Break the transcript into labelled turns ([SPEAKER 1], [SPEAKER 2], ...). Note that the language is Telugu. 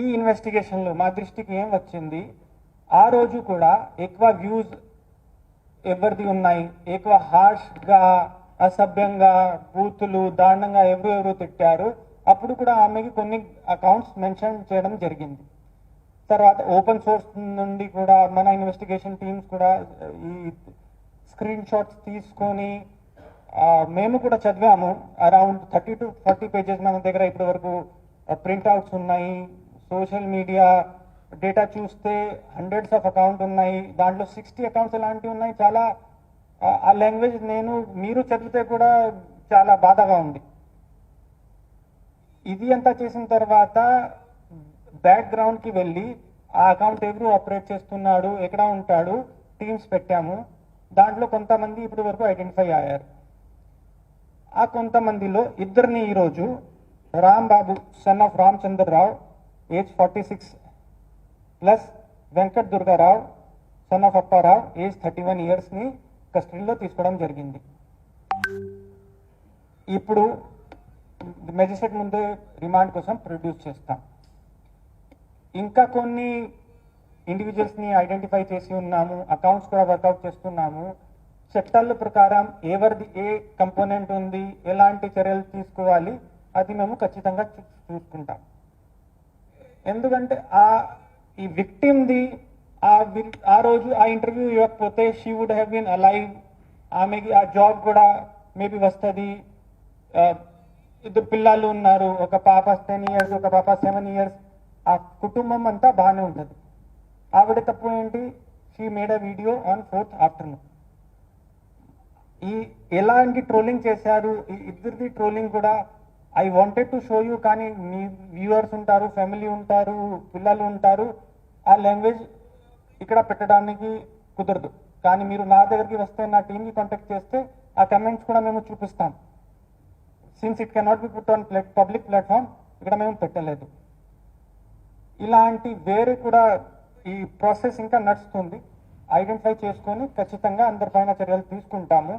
[SPEAKER 1] ఈ ఇన్వెస్టిగేషన్లో మా దృష్టికి ఏం వచ్చింది? ఆ రోజు కూడా ఎక్కువ వ్యూస్ ఎవరిది ఉన్నాయి? ఎక్కువ హార్ష్గా అసభ్యంగా బూతులు దారుణంగా ఎవరు ఎవరు తిట్టారు? అప్పుడు కూడా ఆమెకి కొన్ని అకౌంట్స్ మెన్షన్ చేయడం జరిగింది. తర్వాత ఓపెన్ సోర్స్ నుండి కూడా మన ఇన్వెస్టిగేషన్ టీమ్స్ కూడా ఈ స్క్రీన్ షాట్స్ తీసుకొని మేము కూడా చదివాము. Around thirty to forty pages మన దగ్గర ఇప్పటి వరకు ప్రింట్అవుట్స్ ఉన్నాయి. సోషల్ మీడియా డేటా చూస్తే హండ్రెడ్స్ ఆఫ్ అకౌంట్ ఉన్నాయి. దాంట్లో సిక్స్టీ అకౌంట్స్ ఎలాంటివి ఉన్నాయి. చాలా ఆ- లాంగ్వేజ్ నేను మీరు చదివితే కూడా చాలా బాధగా ఉంది. ఇది అంతా చేసిన తర్వాత బ్యాక్గ్రౌండ్కి వెళ్ళి ఆ అకౌంట్ ఎవరు ఆపరేట్ చేస్తున్నాడు ఎక్కడ ఉంటాడు టీమ్స్ పెట్టాము. దాంట్లో కొంతమంది ఇప్పటి వరకు ఐడెంటిఫై అయ్యారు. ఆ కొంతమందిలో ఇద్దరిని ఈరోజు Ram Babu son of Ramachandrarao age forty six plus Venkat Durgarao son of Apparao age thirty one ఇయర్స్ని కస్టడీలో తీసుకోవడం జరిగింది. ఇప్పుడు మెజిస్ట్రేట్ ముందే రిమాండ్ కోసం ప్రొడ్యూస్ చేస్తాం. ఇంకా కొన్ని ఇండివిజువల్స్ని ఐడెంటిఫై చేసి ఉన్నాము అకౌంట్స్ కూడా వర్కౌట్ చేస్తున్నాము. చట్టాల ప్రకారం ఎవరిది ఏ కంపోనెంట్ ఉంది ఎలాంటి చర్యలు తీసుకోవాలి అది మేము ఖచ్చితంగా చూ- చూసుకుంటాం. ఎందుకంటే ఆ ఈ విక్టిమ్ది ఆ విక్ ఆ రోజు ఆ ఇంటర్వ్యూ ఇవ్వకపోతే she would have been alive ఆమెకి ఆ జాబ్ కూడా మేబీ వస్తుంది. ఇద్దరు పిల్లలు ఉన్నారు. ఒక పాప టెన్ ఇయర్స్ ఒక పాప సెవెన్ ఇయర్స్ ఆ కుటుంబం అంతా బాగానే ఉంటుంది. ఆవిడ తప్పు ఏంటి? She made a video on fourth afternoon ఈ ఎలాంటి ట్రోలింగ్ చేశారు? ఈ ఇద్దరిది ట్రోలింగ్ కూడా I wanted to show you కానీ మీ వ్యూవర్స్ ఉంటారు ఫ్యామిలీ ఉంటారు పిల్లలు ఉంటారు ఆ లాంగ్వేజ్ ఇక్కడ పెట్టడానికి కుదరదు. కానీ మీరు నా దగ్గరికి వస్తే నా టీమ్ని కాంటాక్ట్ చేస్తే ఆ కమెంట్స్ కూడా మేము చూపిస్తాం. Since it cannot be put on public platform ఇక్కడ మేము పెట్టలేదు. ఇలాంటి వేరే కూడా ఈ ప్రాసెస్ ఇంకా నడుస్తుంది. ఐడెంటిఫై చేసుకొని ఖచ్చితంగా అందరిపైన చర్యలు తీసుకుంటాము.